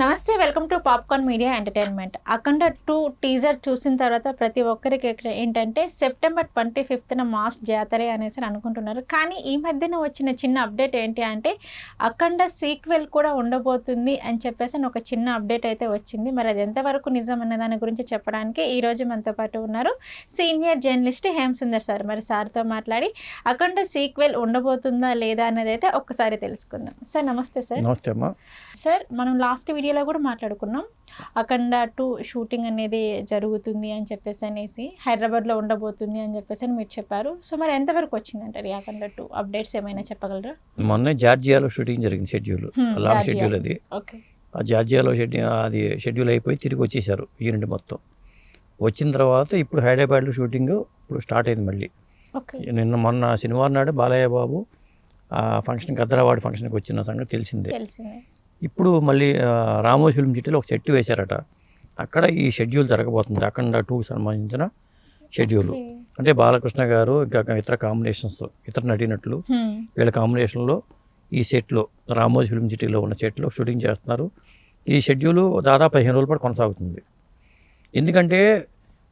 నమస్తే welcome to Popcorn Media Entertainment. Akhanda two teaser చూసిన తర్వాత ప్రతి ఒక్కరికి ఇక్కడ ఏంటంటే సెప్టెంబర్ ట్వంటీ ఫిఫ్త్న మాస్ జాతరే అనేసి అనుకుంటున్నారు. కానీ ఈ మధ్యన వచ్చిన చిన్న అప్డేట్ ఏంటి అంటే అఖండ సీక్వెల్ కూడా ఉండబోతుంది అని చెప్పేసి ఒక చిన్న అప్డేట్ అయితే వచ్చింది. మరి అది ఎంతవరకు నిజం అన్న దాని గురించి చెప్పడానికి ఈ రోజు మనతో పాటు ఉన్నారు senior journalist Hem Sundar sir. మరి సార్తో మాట్లాడి అఖండ సీక్వెల్ ఉండబోతుందా లేదా అనేది అయితే ఒక్కసారి తెలుసుకుందాం. సార్ నమస్తే సార్. నమస్తే సార్ మనం లాస్ట్ వీడియోలో కూడా మాట్లాడుకున్నాం. అఖండ టూ షూటింగ్ అనేది జరుగుతుంది అని చెప్పేసి అనేసి హైదరాబాద్లో ఉండబోతుంది అని చెప్పేసి అని మీరు చెప్పారు. సో మరి ఎంతవరకు వచ్చిందంటారు అఖండ టూ? అప్డేట్స్ ఏమైనా చెప్పగలరా? మొన్నే జార్జియాలో షూటింగ్ జరిగింది షెడ్యూల్ లాంగ్. షెడ్యూల్ అది. ఓకే. ఆ జార్జియాలో షెడ్యూల్ అది షెడ్యూల్ అయిపోయి తిరిగి వచ్చేసారు యూనిట్ మొత్తం. వచ్చిన తర్వాత ఇప్పుడు హైదరాబాద్లో షూటింగ్ ఇప్పుడు స్టార్ట్ అయింది మళ్ళీ. ఓకే. నిన్న మొన్న శనివారం నాడు బాలయ్య బాబు ఆ ఫంక్షన్కి అద్దరావాడి ఫంక్షన్కి వచ్చిన సంగతి తెలిసిందే. తెలిసిందే. ఇప్పుడు మళ్ళీ ఆ, రామోజీ ఫిల్మ్ సిటీలో ఒక సెట్ వేశారట. అక్కడ ఈ షెడ్యూల్ జరగబోతుంది. అఖండ టూకి సంబంధించిన షెడ్యూల్. అంటే బాలకృష్ణ గారు ఇంకా ఇతర కాంబినేషన్స్ ఇతర నటీనటులు వీళ్ళ కాంబినేషన్లో ఈ సెట్లో రామోజీ ఫిల్మ్ సిటీలో ఉన్న సెట్లో షూటింగ్ చేస్తున్నారు. ఈ షెడ్యూల్ దాదాపు పదిహేను రోజుల పాటు కొనసాగుతుంది. ఎందుకంటే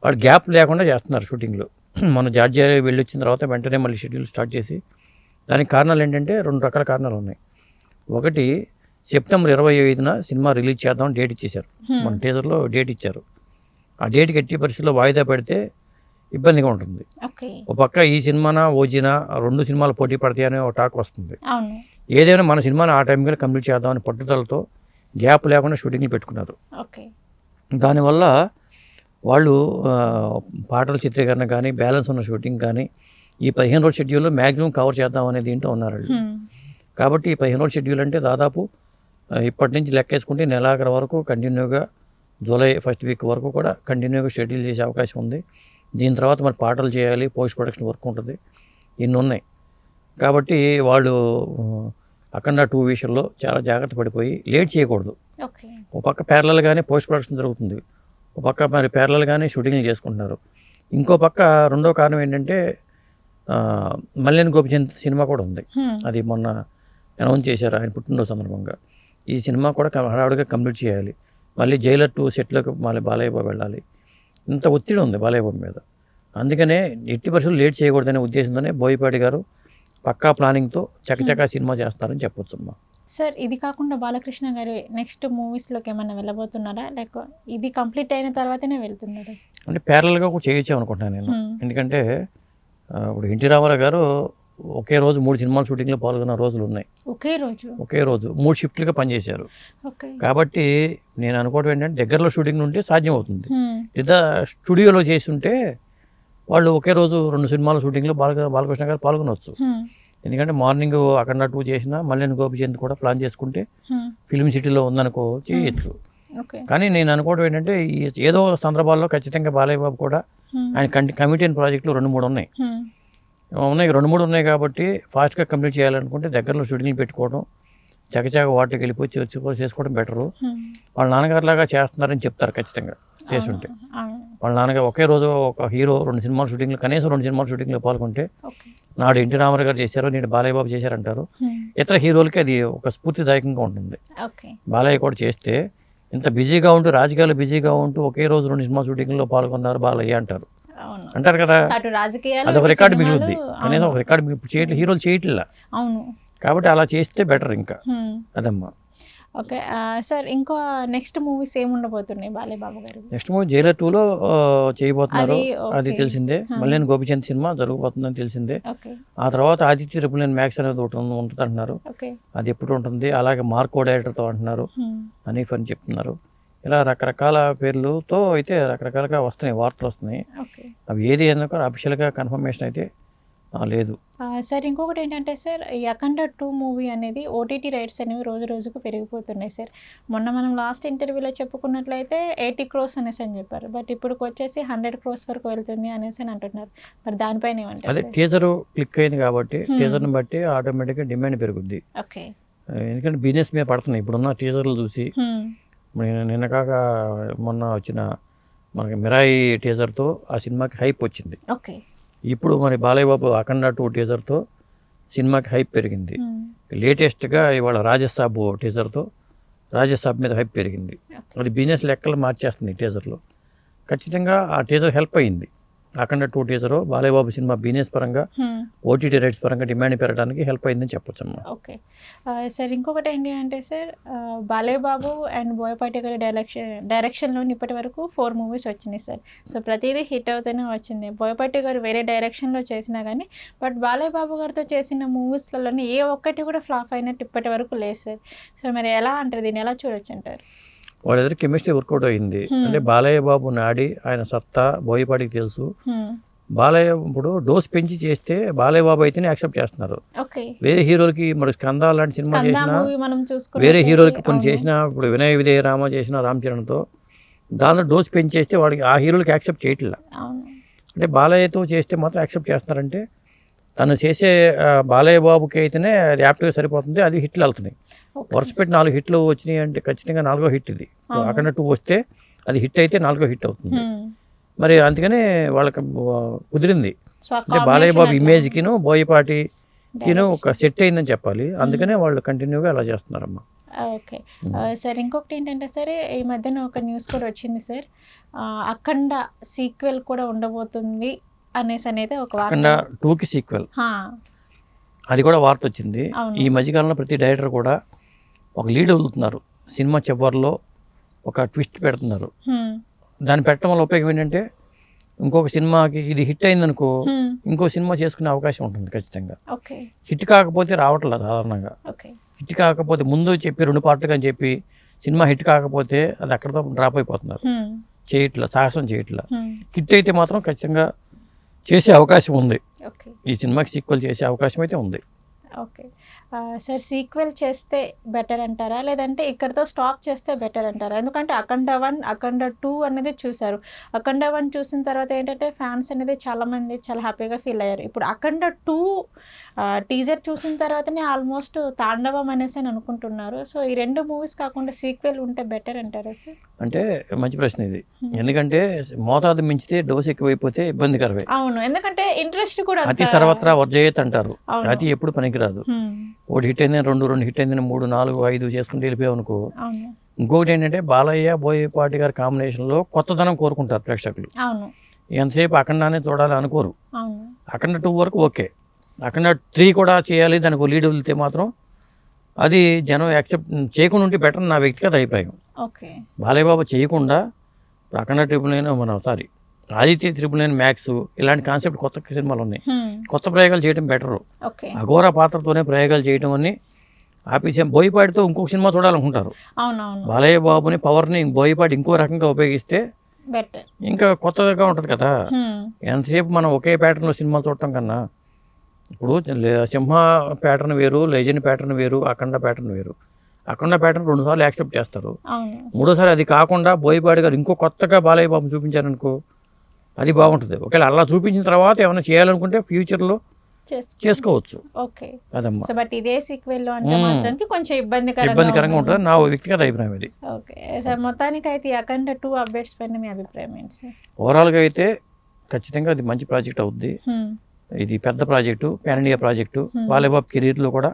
వాళ్ళు గ్యాప్ లేకుండా చేస్తున్నారు షూటింగ్లో. మన జార్జియా వెళ్ళి వచ్చిన తర్వాత వెంటనే మళ్ళీ షెడ్యూల్ స్టార్ట్ చేసి దానికి కారణాలు ఏంటంటే రెండు రకాల కారణాలు ఉన్నాయి. ఒకటి సెప్టెంబర్ ఇరవై ఐదున సినిమా రిలీజ్ చేద్దామని డేట్ ఇచ్చేశారు. మన టీజర్లో డేట్ ఇచ్చారు. ఆ డేట్కి ఎట్టి పరిస్థితుల్లో వాయిదా పెడితే ఇబ్బందిగా ఉంటుంది. ఒక పక్క ఈ సినిమానా ఓజీనా రెండు సినిమాలు పోటీ పడతాయి అనే ఒక టాక్ వస్తుంది. ఏదైనా మన సినిమాని ఆ టైంకి కంప్లీట్ చేద్దామని పట్టుదలతో గ్యాప్ లేకుండా షూటింగ్లు పెట్టుకున్నారు. దానివల్ల వాళ్ళు పాటల చిత్రీకరణ కానీ బ్యాలెన్స్ ఉన్న షూటింగ్ కానీ ఈ పదిహేను రోజుల షెడ్యూల్లో మ్యాక్సిమం కవర్ చేద్దాం అనేది ఏంటో ఉన్నారు కాబట్టి ఈ పదిహేను రోజుల షెడ్యూల్ అంటే దాదాపు ఇప్పటి నుంచి లెక్కేసుకుంటే నెలాఖరు వరకు కంటిన్యూగా జూలై ఫస్ట్ వీక్ వరకు కూడా కంటిన్యూగా షెడ్యూల్ చేసే అవకాశం ఉంది. దీని తర్వాత మరి పాటలు చేయాలి పోస్ట్ ప్రొడక్షన్ వర్క్ ఉంటుంది. ఇన్ని ఉన్నాయి. కాబట్టి వాళ్ళు అఖండ టూ విషయంలో చాలా జాగ్రత్త పడిపోయి లేట్ చేయకూడదు. ఒక పక్క ప్యారలల్గానే పోస్ట్ ప్రొడక్షన్ జరుగుతుంది. ఒక పక్క మరి ప్యారలల్గానే షూటింగ్లు చేసుకుంటున్నారు. ఇంకో పక్క రెండో కారణం ఏంటంటే మల్లేని గోపిచంద్ సినిమా కూడా ఉంది. అది మొన్న అనౌన్స్ చేశారు ఆయన పుట్టినరోజు సందర్భంగా. ఈ సినిమా కూడా హడావుడిగా కంప్లీట్ చేయాలి. మళ్ళీ జైలర్ టూ సెట్లోకి మళ్ళీ బాలయ్య బాబు వెళ్ళాలి. ఇంత ఒత్తిడి ఉంది బాలయ్య బాబు మీద. అందుకనే ఎట్టి పరిస్థితులు లేట్ చేయకూడదనే ఉద్దేశంతోనే బోయపాటి గారు పక్కా ప్లానింగ్తో చకచకా సినిమా చేస్తారని చెప్పొచ్చు అమ్మా. సార్ ఇది కాకుండా బాలకృష్ణ గారు నెక్స్ట్ మూవీస్లోకి ఏమైనా వెళ్ళబోతున్నారా? లేక ఇది కంప్లీట్ అయిన తర్వాతనే వెళ్తున్నారా? అంటే ప్యారల్గా కూడా చేయొచ్చు అనుకుంటున్నాను నేను. హ్మ్, ఎందుకంటే ఇప్పుడు ఎన్టీ రామారావు గారు ఒకే రోజు మూడు సినిమాల షూటింగ్లో పాల్గొన్న రోజులు ఉన్నాయి ఒకే రోజు? ఒకే రోజు. మూడు షిఫ్ట్లుగా పనిచేశారు. కాబట్టి నేను అనుకోవడం ఏంటంటే దగ్గరలో షూటింగ్ ఉంటే సాధ్యం అవుతుంది లేదా స్టూడియోలో చేసి ఉంటే వాళ్ళు ఒకే రోజు రెండు సినిమాల షూటింగ్లో బాల బాలకృష్ణ గారు పాల్గొనవచ్చు ఎందుకంటే మార్నింగ్ అఖండ టూ చేసిన మళ్ళీ గోపిచంద్ కూడా ప్లాన్ చేసుకుంటే ఫిల్మ్ సిటీలో ఉందనుకో చేయొచ్చు. కానీ నేను అనుకోవడం ఏంటంటే ఈ ఏదో సందర్భాల్లో ఖచ్చితంగా బాలయ్య బాబు కూడా ఆయన కంటి కమిటీ ప్రాజెక్టులు రెండు మూడు ఉన్నాయి. ఉన్నాయి రెండు మూడు ఉన్నాయి కాబట్టి ఫాస్ట్గా కంప్లీట్ చేయాలనుకుంటే దగ్గరలో షూటింగ్లు పెట్టుకోవడం చకచక వాటికి వెళ్ళిపోయి వచ్చి చేసుకోవడం బెటరు. వాళ్ళ నాన్నగారిలాగా చేస్తున్నారని చెప్తారు ఖచ్చితంగా చేసుంటే. వాళ్ళ నాన్నగారు ఒకే రోజు ఒక హీరో రెండు సినిమాల షూటింగ్లు కనీసం రెండు సినిమాల షూటింగ్లో పాల్గొంటే నాడు ఎన్టీ రామారావు గారు చేశారు నేడు బాలయ్య బాబు చేశారంటారు ఇతర హీరోలకి అది ఒక స్ఫూర్తిదాయకంగా ఉంటుంది. బాలయ్య కూడా చేస్తే ఇంత బిజీగా ఉంటూ రాజకీయాలు బిజీగా ఉంటూ ఒకే రోజు రెండు సినిమా షూటింగ్లో పాల్గొన్నారు బాలయ్య అంటారు. అంటారు కదా అదొక రికార్డు మిగులుద్ది కనీసం ఒక రికార్డు మిగిలి- ఇప్పుడు చేయట్లేదు హీరోలు చేయట్లా. అవును. కాబట్టి అలా చేస్తే బెటర్ ఇంకా. అదమ్మా. ఓకే సార్ ఇంకో నెక్స్ట్ మూవీస్ ఏమి ఉండబోతున్నాయి బాలయ్య బాబు గారు నెక్స్ట్ మూవీ జైలర్ టూలో చేయబోతున్నారు. అది. తెలిసిందే. మళ్ళీ గోపిచంద్ సినిమా జరగబోతుందని తెలిసిందే. ఆ తర్వాత ఆదిత్య ట్రిపుల్ నైన్ మ్యాక్స్ అనేది ఒకటి ఉంటుంది అంటున్నారు అది ఎప్పుడు ఉంటుంది? అలాగే మార్కో డైరెక్టర్తో అంటున్నారు. హనీఫ్ అని చెప్తున్నారు. ఇలా రకరకాల పేర్లతో అయితే రకరకాలుగా వస్తున్నాయి వార్తలు వస్తున్నాయి. అవి ఏది కూడా అఫీషియల్గా కన్ఫర్మేషన్ అయితే లేదు. సార్ ఇంకొకటి ఏంటంటే సార్ ఈ అఖండ టూ మూవీ అనేది ఓటీటీ రైట్స్ అనేవి రోజు రోజుకు పెరిగిపోతున్నాయి సార్. మొన్న మనం లాస్ట్ ఇంటర్వ్యూలో చెప్పుకున్నట్లయితే ఎయిటీ క్రోస్ అనేసి అని చెప్పారు. బట్ ఇప్పుడు వచ్చేసి హండ్రెడ్ క్రోస్ వరకు వెళ్తుంది అనేసి అని అంటున్నారు. మరి దానిపైన ఏమంటారు అదే? టీజర్ క్లిక్ అయింది కాబట్టి. టీజర్ని బట్టి ఆటోమేటిక్గా డిమాండ్ పెరుగుద్ది. ఓకే. ఎందుకంటే బిజినెస్ మీద పడుతున్నాయి. ఇప్పుడున్న టీజర్లు చూసి నేను నిన్న కాక మొన్న వచ్చిన మనకి మిరాయి టీజర్తో ఆ సినిమాకి హైప్ వచ్చింది. ఓకే. ఇప్పుడు మరి బాలయ్య బాబు అఖండ టూ టీజర్తో సినిమాకి హైప్ పెరిగింది. లేటెస్ట్గా ఇవాళ రాజసాబు టీజర్తో రాజ్యసభ మీద హైప్ పెరిగింది. అది బిజినెస్ లెక్కలు మార్చేస్తుంది టీజర్లో ఖచ్చితంగా ఆ టీజర్ హెల్ప్ అయ్యింది అఖండ two teaser Balayya Babu cinema business పరంగా. ఓటీటీ రైట్స్ పరంగా డిమాండ్ పెరగడానికి హెల్ప్ అయిందని చెప్పొచ్చమ్మా. ఓకే. ఆ, సార్ ఇంకొకటి ఏంటి అంటే సార్ ఆ, బాలయ్య బాబు అండ్ బోయపాటి గారి డైరెక్షన్ డైరెక్షన్లో ఇప్పటి వరకు ఫోర్ మూవీస్ వచ్చినాయి సార్. సో ప్రతిదీ హిట్ అవుతూనే వచ్చింది. బోయపాటి గారు వేరే డైరెక్షన్లో చేసినా కానీ బట్ బాలయ్య బాబు గారితో చేసిన మూవీస్లలోనే ఏ ఒక్కటి కూడా ఫ్లాప్ అయినట్టు ఇప్పటి వరకు లేదు సార్. సో మరి ఎలా అంటారు? దీన్ని ఎలా చూడొచ్చు అంటారు? వాళ్ళ దగ్గర కెమిస్ట్రీ వర్కౌట్ అయింది. అంటే బాలయ్య బాబు నాడి ఆయన సత్తా బోయపాటికి తెలుసు. బాలయ్య ఇప్పుడు డోస్ పెంచి చేస్తే బాలయ్య బాబు అయితేనే యాక్సెప్ట్ చేస్తున్నారు వేరే హీరోలకి మరి స్కంద లాంటి సినిమా చేసినా వేరే హీరోలకి కొన్ని. చేసినా ఇప్పుడు వినయ విజయ రామ చేసిన రామ్ చరణ్తో దాంట్లో డోస్ పెంచేస్తే వాడికి ఆ హీరోలకి యాక్సెప్ట్ చేయట్లా అంటే బాలయ్యతో చేస్తే మాత్రం యాక్సెప్ట్ చేస్తున్నారంటే తను చేసే బాలయ్య బాబుకి అయితేనే అది యాప్ట్గా సరిపోతుంది. అది హిట్లు వెళ్తున్నాయి. ఓకే. వరుస పెట్టి నాలుగు హిట్లు వచ్చినాయి అంటే ఖచ్చితంగా నాలుగో హిట్ ఇది. అక్కడ టూ వస్తే అది హిట్ అయితే నాలుగో హిట్ అవుతుంది. మరి అందుకనే వాళ్ళకి కుదిరింది. అంటే బాలయ్య బాబు ఇమేజ్కిను బోయపాటికిను అట్లా ఒక సెట్ అయిందని చెప్పాలి. అందుకనే వాళ్ళు కంటిన్యూగా అలా చేస్తున్నారమ్మా. ఓకే. సార్ ఇంకొకటి ఏంటంటే సరే ఈ మధ్యన ఒక న్యూస్ కూడా వచ్చింది సార్. అఖండ సీక్వెల్ కూడా ఉండబోతుంది. అనేసి అనేది ఒక వార్త. టూకి సీక్వెల్. అది కూడా వార్త వచ్చింది. ఈ మధ్యకాలంలో ప్రతి డైరెక్టర్ కూడా ఒక లీడ్ వదులుతున్నారు. సినిమా చివరిలో ఒక ట్విస్ట్ పెడుతున్నారు. దాన్ని పెట్టడం వల్ల ఉపయోగం ఏంటంటే ఇంకొక సినిమాకి ఇది హిట్ అయిందనుకో ఇంకో సినిమా చేసుకునే అవకాశం ఉంటుంది ఖచ్చితంగా. హిట్ కాకపోతే రావట్లేదు సాధారణంగా. హిట్ కాకపోతే ముందు చెప్పి రెండు పార్ట్లుగా అని చెప్పి సినిమా హిట్ కాకపోతే అది అక్కడతో డ్రాప్ అయిపోతున్నారు. చేయట్లా సాహసం చేయట్లా. హిట్ అయితే మాత్రం ఖచ్చితంగా చేసే అవకాశం ఉంది. ఈ సినిమాకి సీక్వెల్ చేసే అవకాశం అయితే ఉంది. ఓకే. సార్ సీక్వెల్ చేస్తే బెటర్ అంటారా? లేదంటే ఇక్కడతో స్టాప్ చేస్తే బెటర్ అంటారా? ఎందుకంటే అఖండ వన్ అఖండ టూ అనేది చూశారు. అఖండ వన్ చూసిన తర్వాత ఏంటంటే ఫ్యాన్స్ అనేది చాలా మంది చాలా హ్యాపీగా ఫీల్ అయ్యారు. ఇప్పుడు అఖండ టూ టీజర్ చూసిన తర్వాతనే ఆల్మోస్ట్ తాండవం అనేసి అని అనుకుంటున్నారు. సో ఈ రెండు మూవీస్ కాకుండా సీక్వెల్ ఉంటే బెటర్ అంటారా సార్? అంటే మంచి ప్రశ్న ఇది. ఎందుకంటే మోతాదు మించితే డోస్ ఎక్కువైపోతే ఇబ్బందికరమే. అవును. ఎందుకంటే ఇంట్రెస్ట్ కూడా అతి సర్వత్రా వర్జయేత్ అంటారు. అతి ఎప్పుడు పనికిరాదు. హ్మ్, ఒకటి హిట్ అయిందని రెండు రెండు హిట్ అయిందని మూడు నాలుగు ఐదు చేసుకుంటూ వెళ్ళిపోయావు అనుకో. ఇంకొకటి ఏంటంటే బాలయ్య బోయపాటి గారి కాంబినేషన్లో కొత్తదనం కోరుకుంటారు ప్రేక్షకులు. ఎంతసేపు అఖండానే చూడాలి అనుకోరు. అఖండ టూ వరకు ఓకే. అఖండ త్రీ కూడా చేయాలి దానికి లీడ్ వదిలితే మాత్రం అది జనం యాక్సెప్ట్ చేయకుండా ఉంటే బెటర్ నా వ్యక్తిగత అభిప్రాయం. బాలయ్య బాబు చేయకుండా అఖండ ట్రిపుల్ నైన్ మన sorry Aditya triple nine max ఇలాంటి కాన్సెప్ట్ కొత్త సినిమాలు ఉన్నాయి. హ్మ్, కొత్త ప్రయోగాలు చేయడం బెటరు అఘోర పాత్రతోనే ప్రయోగాలు చేయడం అని ఆపేసి. బోయపాటితో ఇంకొక సినిమా చూడాలనుకుంటారు. బాలయ్య బాబుని పవర్ని బోయపాటి ఇంకో రకంగా ఉపయోగిస్తే ఇంకా కొత్తగా ఉంటుంది కదా. ఎంతసేపు మనం ఒకే ప్యాటర్న్లో సినిమాలు చూడటం కన్నా ఇప్పుడు సింహ ప్యాటర్న్ వేరు లెజెండ్ ప్యాటర్న్ వేరు అఖండ ప్యాటర్న్ వేరు. అఖండ ప్యాటర్న్ రెండు సార్లు యాక్సెప్ట్ చేస్తారు మూడోసారి అది కాకుండా బోయపాటి గారు ఇంకో కొత్తగా బాలయ్య బాబు చూపించారనుకో అది బాగుంటుంది. ఒకవేళ అలా చూపించిన తర్వాత ఏమైనా చేయాలనుకుంటే ఫ్యూచర్లో చేసుకో చేసుకోవచ్చు. ఓకే. అదమ్మా. సో బట్ ఇదే సీక్వెల్లో అంటే. మాత్రానికి కొంచెం ఇబ్బందికరంగా ఇబ్బందికరంగా ఉంటుంది. నా వ్యక్తిగత అభిప్రాయం ఇది. ఓకే. సార్ మొత్తానికి అయితే అఖండ టూ అప్డేట్స్ పైన మీ అభిప్రాయం ఏంటి సార్ ఓవరాల్గా అయితే ఖచ్చితంగా అది మంచి ప్రాజెక్ట్ అవుద్ది. ఇది పెద్ద project pan India project Hmm. Balayya Babu కెరీర్లో కూడా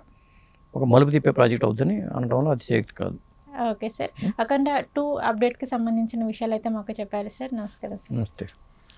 ఒక మలుపు తిప్పే ప్రాజెక్ట్ అవుద్దని అనడంలో అతిశయోక్తి కాదు. ఓకే సార్ అఖండ టూ అప్డేట్కి సంబంధించిన విషయాలు అయితే మాకు చెప్పారు సార్ నమస్కారం సార్ నమస్తే.